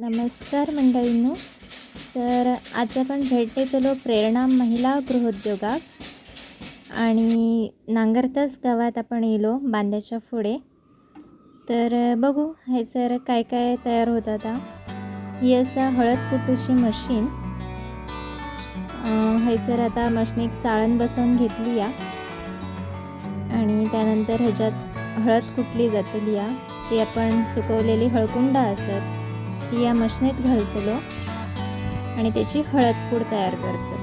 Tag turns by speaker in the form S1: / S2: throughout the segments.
S1: नमस्कार मंडळींनो. तर आज आपण भेट देतलो प्रेरणा महिला गृहोद्योगात. आणि नांगरताच गावात आपण येलो बांध्याच्या पुढे. तर बघू हे सर काय काय तयार होत आता. ही असा हळद कुटूची मशीन. सर आता मशनीक चाळण बसवून घेतली या आणि त्यानंतर ह्याच्यात हळद कुटली जातली या जी आपण सुकवलेली हळकुंडा असत ती या मशनीत घालतलो आणि त्याची हळद पूड तयार करतलो.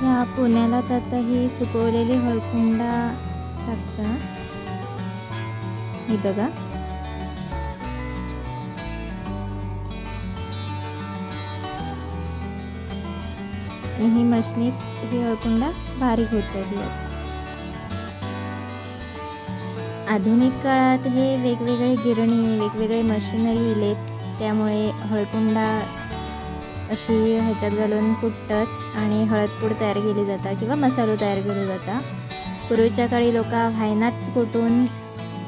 S1: ह्या पुण्याला तर आता ही सुकवलेली हळकुंडा टाकता हे बघा. आणि ही मशनीत ही हळकुंडा बारीक होतली आधुनिक काळात हे वेगवेगळे गिरणी वेगवेगळे मशिनरी इलेत त्यामुळे हळकुंडा अशी ह्याच्यात घालून कुटतात आणि हळदपूड तयार केली जातात किंवा मसालो तयार केला जाता. पूर्वीच्या काळी लोक व्हायनात कुटून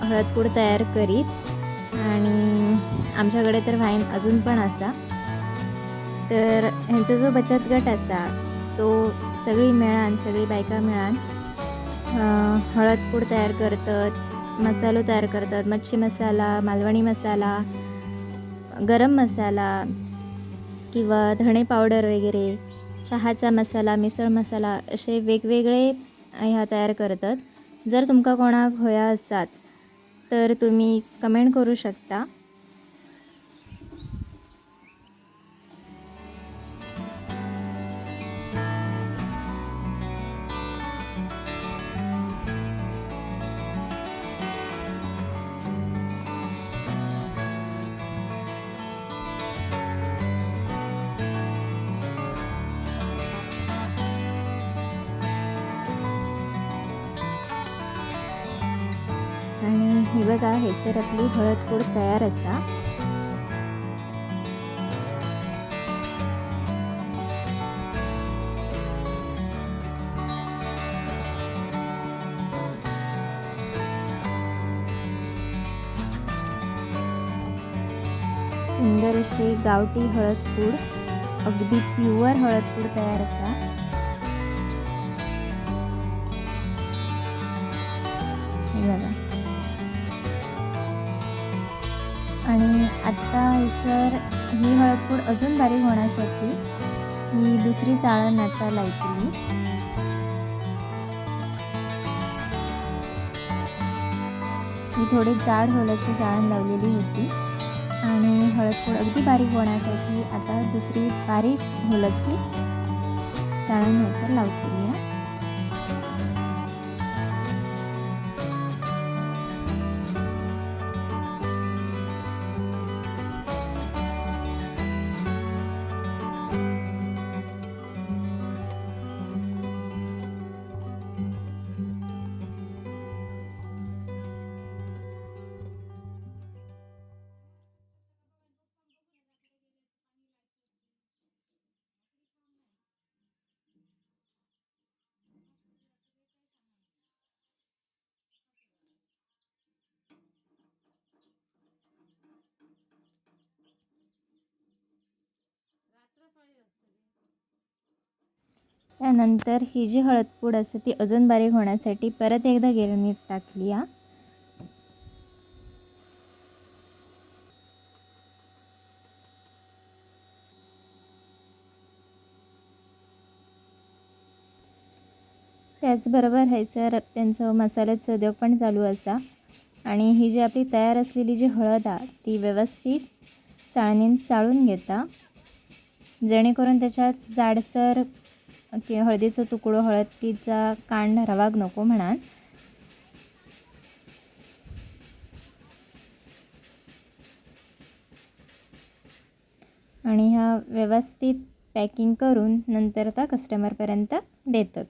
S1: हळदपूड तयार करीत आणि आमच्याकडे तर व्हाईन अजून पण असा. तर ह्यांचा जो बचत गट असा तो सगळी मेळान सगळी बायका मेळान हळदपूड तयार करतात मसालो तयार करतात मच्छी मसाला मालवणी मसाला गरम मसाला किंवा धणे पावडर वगैरे चहाचा मसाला मिसळ मसाला असे वेगवेगळे ह्या तयार करतात. जर तुमका कोणाक होया आसात तर तुम्ही कमेंट करू शकता. ही बघा हेचर आपली हळद पूड तयार असा. सुंदर अशी गावठी हळद पूड. अगदी प्युअर हळद पूड तयार असा. हे बघा. आणि आत्ता सर ही हळदपूड अजून बारीक होण्यासाठी ही दुसरी चाळण आता लायकली ही थोडी जाड होलाची चाळण लावलेली होती. आणि हळदपूड अगदी बारीक होण्यासाठी आता दुसरी बारीक होलाची चाळण ह्याचं त्यानंतर ही जी हळदपूड असते ती अजून बारीक होण्यासाठी परत एकदा गिरणीत टाकली या त्याचबरोबर ह्याचं त्यांचं मसाल्याचं उद्योग पण चालू असा. आणि ही जी आपली तयार असलेली जी हळद आहे ती व्यवस्थित चाळणीत चाळून घेता. जेणेकरून त्याच्यात जाडसर की हळदीचं तुकडो हळदीचा कांड रवाग नको म्हणान आणि ह्या व्यवस्थित पॅकिंग करून नंतर त्या कस्टमरपर्यंत देतात.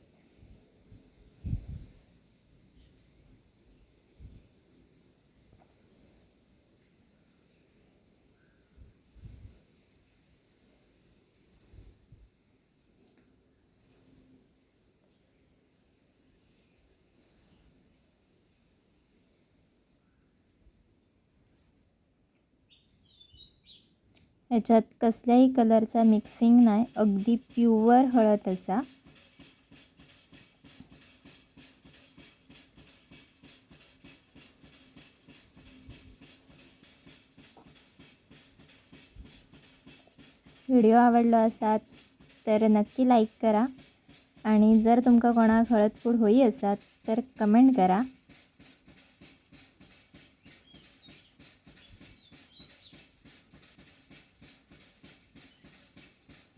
S1: याच्यात कसल्याही कलरचा मिक्सिंग नाही. अगदी प्युअर हळद असा. व्हिडिओ आवडलो असात तर नक्की लाईक करा. आणि जर तुमका कोणाक हळदपूड होई असात तर कमेंट करा.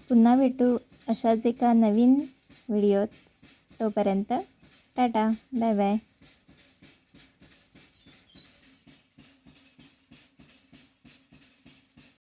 S1: पुन्हा भेटू अशाच एका नवीन व्हिडिओत. तोपर्यंत टाटा बाय बाय.